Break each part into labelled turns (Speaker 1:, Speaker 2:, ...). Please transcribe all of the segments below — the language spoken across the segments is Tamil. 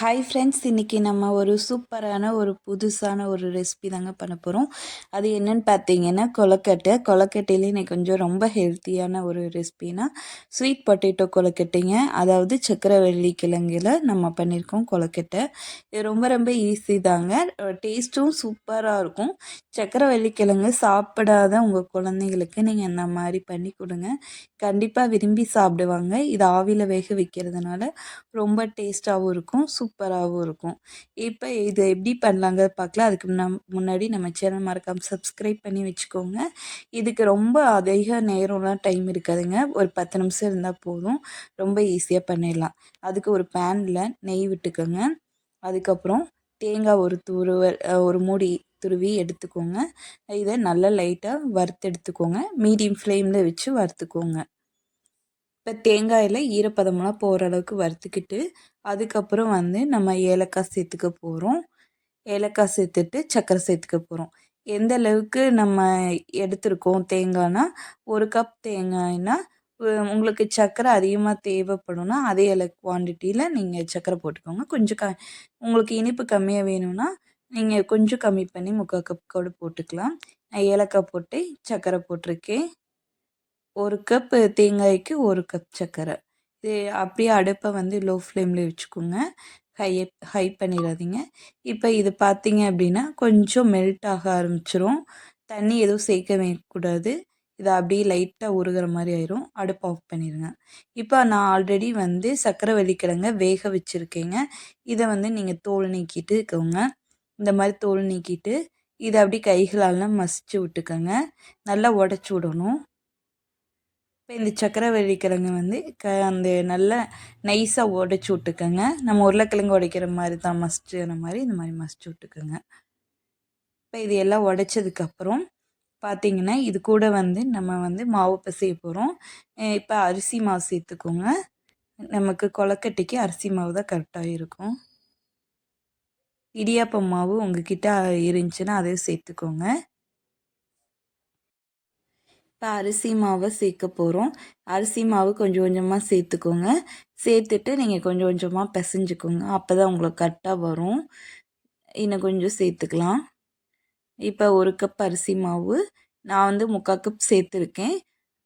Speaker 1: ஹாய் ஃப்ரெண்ட்ஸ் இன்றைக்கி நம்ம ஒரு சூப்பரான ஒரு புதுசான ஒரு ரெசிபி தாங்க பண்ண போகிறோம் அது என்னென்னு பார்த்தீங்கன்னா கொலக்கட்டை கொலக்கட்டையிலே இன்றைக்கி கொஞ்சம் ரொம்ப ஹெல்த்தியான ஒரு ரெசிபினா ஸ்வீட் பொட்டேட்டோ கொலக்கட்டைங்க அதாவது சக்கரவள்ளி கிழங்கில் நம்ம பண்ணியிருக்கோம் கொலக்கட்டை இது ரொம்ப ரொம்ப ஈஸி தாங்க. டேஸ்ட்டும் சூப்பராக இருக்கும். சக்கரவள்ளி கிழங்கு சாப்பிடாத உங்கள் குழந்தைங்களுக்கு நீங்கள் இந்த மாதிரி பண்ணி கொடுங்க. கண்டிப்பாக விரும்பி சாப்பிடுவாங்க. இது ஆவியில் வேக வைக்கிறதுனால ரொம்ப டேஸ்ட்டாகவும் இருக்கும். சூப் சூப்பராகவும் இருக்கும். இப்போ இது எப்படி பண்ணலாங்க பார்க்கலாம் அதுக்கு நம் முன்னாடி நம்ம சேனல் மறக்காமல் சப்ஸ்கிரைப் பண்ணி வச்சுக்கோங்க. இதுக்கு ரொம்ப அதிக நேரம்லாம் டைம் இருக்காதுங்க. ஒரு பத்து நிமிஷம் இருந்தால் போதும். ரொம்ப ஈஸியாக பண்ணிடலாம். அதுக்கு ஒரு பேனில் நெய் விட்டுக்கோங்க. அதுக்கப்புறம் தேங்காய் ஒரு துருவல் ஒரு மூடி துருவி எடுத்துக்கோங்க. இதை நல்லா லைட்டாக வறுத்து எடுத்துக்கோங்க மீடியம் ஃப்ளேமில் வச்சு வறுத்துக்கோங்க. இப்போ தேங்காயில் ஈரப்பதமெல்லாம் போகிற அளவுக்கு வறுத்துக்கிட்டு அதுக்கப்புறம் வந்து நம்ம ஏலக்காய் சேர்த்துக்க போகிறோம் ஏலக்காய் சேர்த்துட்டு சர்க்கரை சேர்த்துக்க போகிறோம் எந்த அளவுக்கு நம்ம எடுத்திருக்கோம் தேங்காய்னா ஒரு கப் தேங்காய்னா உங்களுக்கு சர்க்கரை அதிகமாக தேவைப்படும்னா அதே அளவு குவான்டிட்டியில் நீங்கள் சர்க்கரை போட்டுக்கோங்க. கொஞ்சம் க உங்களுக்கு இனிப்பு கம்மியாக வேணும்னா நீங்கள் கொஞ்சம் கம்மி பண்ணி முக்கால் கப் கூட போட்டுக்கலாம். நான் ஏலக்காய் போட்டு சர்க்கரை போட்டிருக்கேன். ஒரு கப் தேங்காய்க்கு ஒரு கப் சர்க்கரை இது அப்படியே அடுப்பை வந்து லோ ஃப்ளேமில் வச்சுக்கோங்க. ஹை ஹை பண்ணிடாதீங்க. இப்போ இது பார்த்தீங்க அப்படின்னா கொஞ்சம் மெல்ட் ஆக ஆரம்பிச்சிரும். தண்ணி எதுவும் சேர்க்கவே கூடாது. இதை அப்படியே லைட்டாக உருகிற மாதிரி ஆயிரும். அடுப்பு ஆஃப் பண்ணிடுங்க இப்போ நான் ஆல்ரெடி வந்து சர்க்கரை வெள்ளிக்கிழங்க வேக வச்சுருக்கேங்க. இதை வந்து நீங்கள் தோல் நீக்கிட்டு இருக்கோங்க. இந்த மாதிரி தோல் நீக்கிட்டு இதை அப்படியே கைகளால் மசிச்சு விட்டுக்கோங்க. நல்லா உடச்சி விடணும். இப்போ இந்த சக்கரவள்ளி கிழங்கு வந்து க அந்த நல்லா நைஸாக உடச்சி விட்டுக்கோங்க. நம்ம உருளைக்கிழங்கு உடைக்கிற மாதிரி தான் மசிச்சுற மாதிரி இந்த மாதிரி மசிச்சு விட்டுக்கோங்க. இப்போ இது எல்லாம் உடைச்சதுக்கப்புறம் பார்த்தீங்கன்னா இது கூட வந்து நம்ம வந்து மாவு பிசைய போகிறோம் இப்போ அரிசி மாவு சேர்த்துக்கோங்க. நமக்கு கொலக்கட்டைக்கு அரிசி மாவு தான் கரெக்டாக இருக்கும். இடியாப்பம் மாவு உங்ககிட்ட இருந்துச்சுன்னா அதையும் சேர்த்துக்கோங்க. இப்போ அரிசி மாவை சேர்க்க போகிறோம் அரிசி மாவு கொஞ்சம் கொஞ்சமாக சேர்த்துக்கோங்க. சேர்த்துட்டு நீங்கள் கொஞ்சம் கொஞ்சமாக பிசைஞ்சுக்கோங்க. அப்போ தான் உங்களுக்கு கரெக்டாக வரும். இன்னும் கொஞ்சம் சேர்த்துக்கலாம். இப்போ ஒரு கப் அரிசி மாவு. நான் வந்து முக்கால் கப் சேர்த்துருக்கேன்.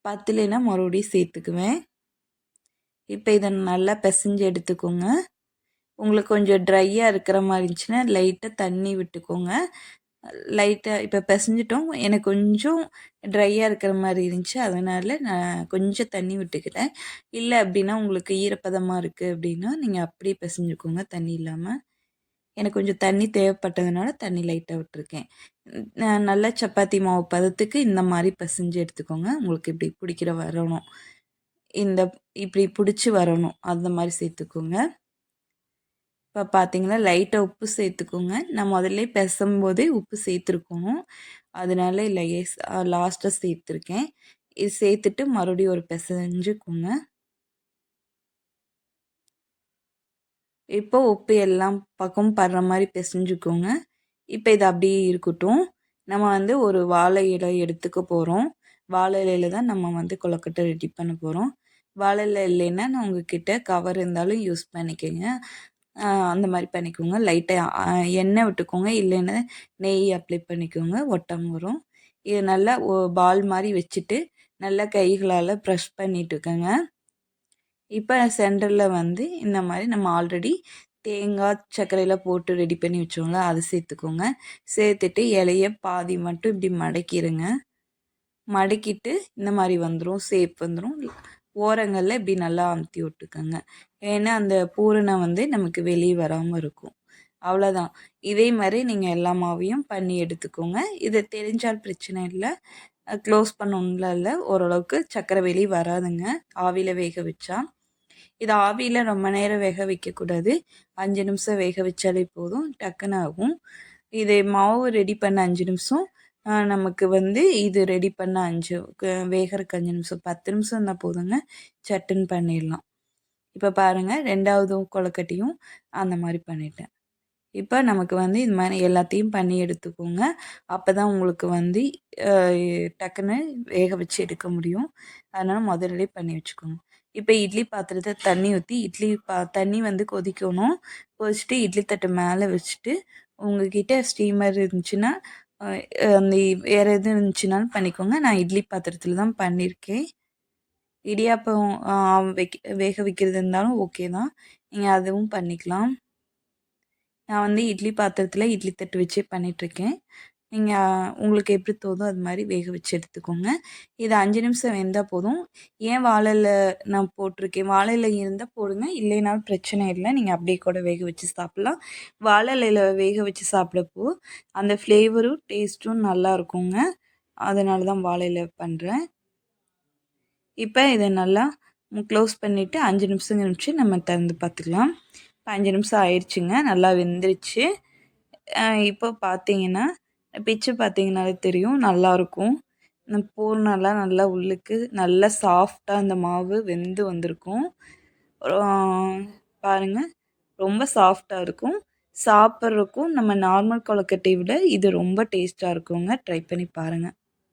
Speaker 1: பத்துலேனா மறுபடியும் சேர்த்துக்குவேன். இப்போ இதை நல்லா பிசைஞ்சு எடுத்துக்கோங்க. உங்களுக்கு கொஞ்சம் ட்ரையாக இருக்கிற மாதிரி இருந்துச்சுன்னா லைட்டாக தண்ணி விட்டுக்கோங்க. லைட்டாக இப்போ பிசைஞ்சிட்டோம். எனக்கு கொஞ்சம் ட்ரையாக இருக்கிற மாதிரி இருந்துச்சு. அதனால் நான் கொஞ்சம் தண்ணி விட்டுக்கிறேன் இல்லை அப்படின்னா உங்களுக்கு ஈரப்பதமாக இருக்குது அப்படின்னா நீங்கள் அப்படியே பிசைஞ்சுக்கோங்க. தண்ணி இல்லாமல் எனக்கு கொஞ்சம் தண்ணி தேவைப்பட்டதுனால தண்ணி லைட்டாக விட்டுருக்கேன். நான் நல்லா சப்பாத்தி மாவு பதத்துக்கு இந்த மாதிரி பிசைஞ்சு எடுத்துக்கோங்க. உங்களுக்கு இப்படி பிடிக்கிற வரணும். இந்த இப்படி பிடிச்சி வரணும். அந்த மாதிரி சேர்த்துக்கோங்க. இப்போ பார்த்தீங்கன்னா லைட்டாக உப்பு சேர்த்துக்கோங்க. நான் முதல்ல பெசும்போதே உப்பு சேர்த்துருக்கணும். அதனால லேஸ் லாஸ்ட்டாக சேர்த்துருக்கேன். இது சேர்த்துட்டு மறுபடியும் ஒரு பிசைஞ்சுக்கோங்க. இப்போ உப்பு எல்லாம் பக்கம் படுற மாதிரி பிசைஞ்சுக்கோங்க. இப்போ இது அப்படியே இருக்கட்டும். நம்ம வந்து ஒரு வாழை இலை எடுத்துக்க போகிறோம் வாழை இலையில தான் நம்ம வந்து கொலக்கட்டை ரெடி பண்ண போகிறோம் வாழை இலை இல்லைன்னா நான் உங்ககிட்ட கவர் இருந்தாலும் யூஸ் பண்ணிக்கோங்க. அந்த மாதிரி பண்ணிக்கோங்க. லைட்டாக எண்ணெய் விட்டுக்கோங்க. இல்லைன்னா நெய் அப்ளை பண்ணிக்கோங்க. ஒட்டம் வரும். இது நல்லா ஓ பால் மாதிரி வச்சுட்டு நல்லா கைகளால் ப்ரெஷ் பண்ணிட்டுக்கோங்க. இப்போ சென்டரில் வந்து இந்த மாதிரி நம்ம ஆல்ரெடி தேங்காய் சர்க்கரையில் போட்டு ரெடி பண்ணி வச்சோங்களா அதை சேர்த்துக்கோங்க. சேர்த்துட்டு இலைய பாதி மட்டும் இப்படி மடக்கிடுங்க மடக்கிட்டு இந்த மாதிரி வந்துடும் சேப் வந்துடும் ஓரங்களில் இப்படி நல்லா அமுத்தி விட்டுக்கோங்க. ஏன்னா அந்த பூரணம் வந்து நமக்கு வெளியே வராமல் இருக்கும். அவ்வளோதான் இதே மாதிரி நீங்கள் எல்லா மாவையும் பண்ணி எடுத்துக்கோங்க. இதை தெரிஞ்சால் பிரச்சனை இல்லை. க்ளோஸ் பண்ணணும்ல இல்லை. ஓரளவுக்கு சக்கரை வெளியே வராதுங்க. ஆவியில் வேக வச்சா. இது ஆவியில் ரொம்ப நேரம் வேக வைக்கக்கூடாது. அஞ்சு நிமிஷம் வேக வச்சாலே போதும். டக்குன்னு ஆகும். இது மாவு ரெடி பண்ண அஞ்சு நிமிஷம். நமக்கு வந்து இது ரெடி பண்ண அஞ்சு வேகறதுக்கு அஞ்சு நிமிஷம் பத்து நிமிஷம் இருந்தால் போதுங்க. சட்டுன்னு பண்ணிடலாம். இப்போ பாருங்கள் ரெண்டாவது கொலக்கட்டியும் அந்த மாதிரி பண்ணிட்டேன். இப்போ நமக்கு வந்து இது மாதிரி எல்லாத்தையும் பண்ணி எடுத்துக்கோங்க. அப்போ தான் உங்களுக்கு வந்து டக்குன்னு வேக வச்சு எடுக்க முடியும். அதனால் முதல்ல பண்ணி வச்சுக்கோங்க. இப்போ இட்லி பாத்திரத்தை தண்ணி ஊற்றி இட்லி பா தண்ணி வந்து கொதிக்கணும். கொதிச்சுட்டு இட்லி தட்டு மேலே வச்சுட்டு உங்ககிட்ட ஸ்டீமர் இருந்துச்சுன்னா அந்த வேறு எது இருந்துச்சுனாலும் பண்ணிக்கோங்க. நான் இட்லி பாத்திரத்தில் தான் பண்ணியிருக்கேன் இடியாப்பம் வைக்க வேக வைக்கிறது இருந்தாலும் ஓகே தான். நீங்கள் அதுவும் பண்ணிக்கலாம். நான் வந்து இட்லி பாத்திரத்தில் இட்லி தட்டு வச்சே பண்ணிகிட்ருக்கேன் நீங்கள் உங்களுக்கு எப்படி தோதோ அது மாதிரி வேக வச்சு எடுத்துக்கோங்க. இது அஞ்சு நிமிஷம் வெந்தால் போதும். ஏன் வாழையில் நான் போட்டிருக்கேன்? வாழையில் இருந்தால் போடுங்க. இல்லைனாலும் பிரச்சனை இல்லை. நீங்கள் அப்படியே கூட வேக வச்சு சாப்பிட்லாம். வாழை வேக வச்சு சாப்பிடப்போ அந்த ஃப்ளேவரும் டேஸ்ட்டும் நல்லா இருக்குங்க. அதனால தான் வாழையில் பண்ணுறேன் இப்போ இதை நல்லா க்ளோஸ் பண்ணிவிட்டு அஞ்சு நிமிஷம் கழிச்சு நம்ம திறந்து பார்த்துக்கலாம். இப்போ அஞ்சு நிமிஷம் ஆயிடுச்சுங்க. நல்லா வெந்துருச்சு. இப்போ பார்த்தீங்கன்னா பிச்சு பார்த்தீங்கனாலே தெரியும் நல்லாயிருக்கும் இந்த பூர்ணம்லாம் நல்லா உள்ளுக்கு நல்லா சாஃப்டாக அந்த மாவு வெந்து வந்திருக்கும். பாருங்கள் ரொம்ப சாஃப்டாக இருக்கும். சாப்பிட்றக்கும் நம்ம நார்மல் கொழுக்கட்டையை விட இது ரொம்ப டேஸ்ட்டாக இருக்குங்க. ட்ரை பண்ணி பாருங்கள்